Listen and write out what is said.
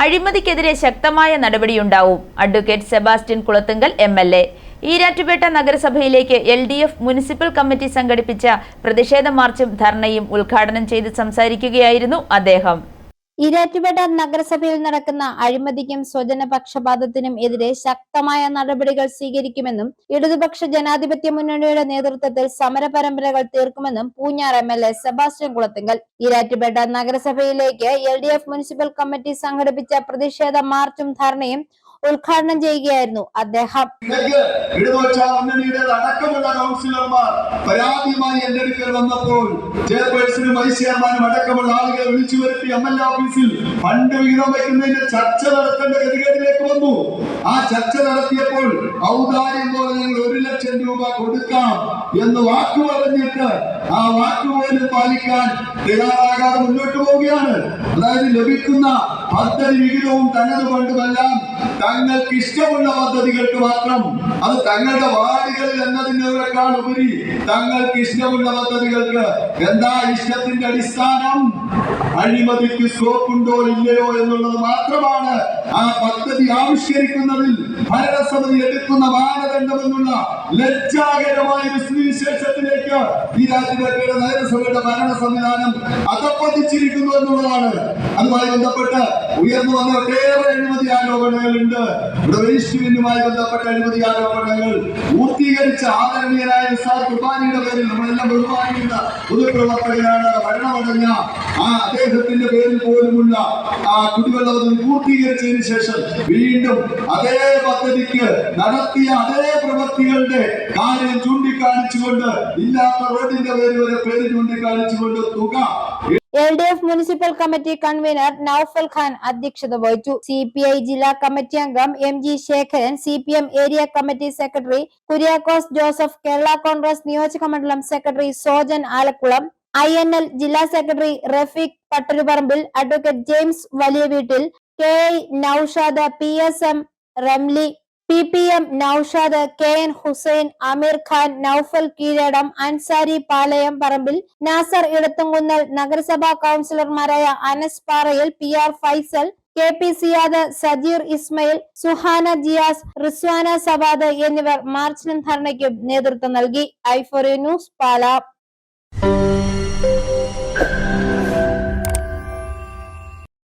അഴിമതിക്കെതിരെ ശക്തമായ നടപടിയുണ്ടാവും. Advocate Sebastian Kulathunkal M L A. Erattupetta നഗരസഭയിലേക്ക് L D F municipal committee സംഘടിപ്പിച്ച പ്രതിഷേധ മാർച്ചും ധർണയും ഉദ്ഘാടനം ചെയ്ത് സംസാരിക്കുകയായിരുന്നു അദ്ദേഹം. ഈരാറ്റുപേട്ട നഗരസഭയിൽ നടക്കുന്ന അഴിമതിക്കും സ്വജന പക്ഷപാതത്തിനും എതിരെ ശക്തമായ നടപടികൾ സ്വീകരിക്കുമെന്നും ഇടതുപക്ഷ ജനാധിപത്യ മുന്നണിയുടെ നേതൃത്വത്തിൽ സമര പരമ്പരകൾ തീർക്കുമെന്നും Poonjar M L A Sebastian Kulathinkal Erattupetta നഗരസഭയിലേക്ക് L D F municipal committee സംഘടിപ്പിച്ച പ്രതിഷേധ മാർച്ചും ധർണയും ഉദ്ഘാടനം ചെയ്യുകയായിരുന്നു അദ്ദേഹം. അടക്കമുള്ള കൗൺസിലർമാർ എന്റെ അടുക്കൽ വന്നപ്പോൾ അടക്കമുള്ള ആളുകളെ വിളിച്ചു വരുത്തി ഓഫീസിൽ ചർച്ച വന്നു. ആ ചർച്ച നടത്തിയപ്പോൾ ഔദാര്യം പോലെ ഞങ്ങൾ ഒരു ലക്ഷം രൂപ കൊടുക്കാം എന്ന് വാക്കു പറഞ്ഞിട്ട് ആ വാക്ക് പോലും പാലിക്കാൻ തയ്യാറാകാതെ മുന്നോട്ട് പോവുകയാണ്. അതായത് ലഭിക്കുന്ന പദ്ധതി വിഹിതവും തനത് ഫണ്ടുമെല്ലാം തങ്ങൾക്ക് ഇഷ്ടമുള്ള പദ്ധതികൾക്ക് മാത്രം. അത് തങ്ങളുടെ വാർഡുകളിൽ എന്നതിനേക്കാൾ ഉപരി തങ്ങൾക്ക് ഇഷ്ടമുള്ള പദ്ധതികൾക്ക് എന്താ ഇഷ്ടത്തിന്റെ അടിസ്ഥാനം? അഴിമതിക്ക് സോപ്പുണ്ടോ ഇല്ലയോ എന്നുള്ളത് മാത്രമാണ് ആ പദ്ധതി ആവിഷ്കരിക്കുന്നതിൽ ഭരണസമിതി എടുക്കുന്ന മാനദണ്ഡമെന്നുള്ള ലജ്ജാകരമായ ഒരു ഈ രാജ്യത്തെ നഗരസഭയുടെ ഭരണ സംവിധാനം അധപ്പതിച്ചിരിക്കുന്നു എന്നുള്ളതാണ്. അതുമായി ബന്ധപ്പെട്ട് ഉയർന്നു വന്ന ഒട്ടേറെ അഴിമതി ആരോപണങ്ങളുണ്ട്. ഇവിടെ വേസ്റ്റുവിനുമായി ബന്ധപ്പെട്ട അഴിമതി ആരോപണങ്ങൾ പൂർത്തീകരിച്ച ആദരണീയനായ സാർ കുർബാനിയുടെ പേരിൽ നമ്മളെല്ലാം ബഹുമാനിക്കുന്ന പൊതുപ്രവർത്തകനാണ് ഭരണമടഞ്ഞ ആ അദ്ദേഹത്തിന്റെ പേരിൽ പോലുമുള്ള ആ കുടിവെള്ള പദ്ധതി പൂർത്തീകരിച്ചതിന് ശേഷം വീണ്ടും അതേ പദ്ധതിക്ക് നടത്തിയ അതേ പ്രവൃത്തികളുടെ കാര്യം ചൂണ്ടിക്കാണിച്ചുകൊണ്ട് റോഡിന്റെ പേര് വരെ പേര് തുക L D F municipal committee convener Noufal Khan അധ്യക്ഷത വഹിച്ചു. സി പി ഐ ജില്ലാ കമ്മിറ്റി അംഗം M G Sekharan C P M area committee secretary Kuriakose Joseph Kerala Congress നിയോജക മണ്ഡലം secretary Sojan Alakkulam I N L ജില്ലാ secretary Rafeeq Pattaruparambil advocate James Valiya Veettil K I Noushad P S M Ramli P P M Noushad K N Hussain Ameer Khan Noufal Keezhadam Ansari Palayam Parambil Nasar Edathumkunnel നഗരസഭാ കൗൺസിലർമാരായ Anas Parayil P R Faisal K P Siyad Sajeer Ismail Suhana Jiyas Rizwana Savad എന്നിവർ മാർച്ചിനും ധർണയ്ക്കും നേതൃത്വം നൽകി. ഐഫോറി news Pala.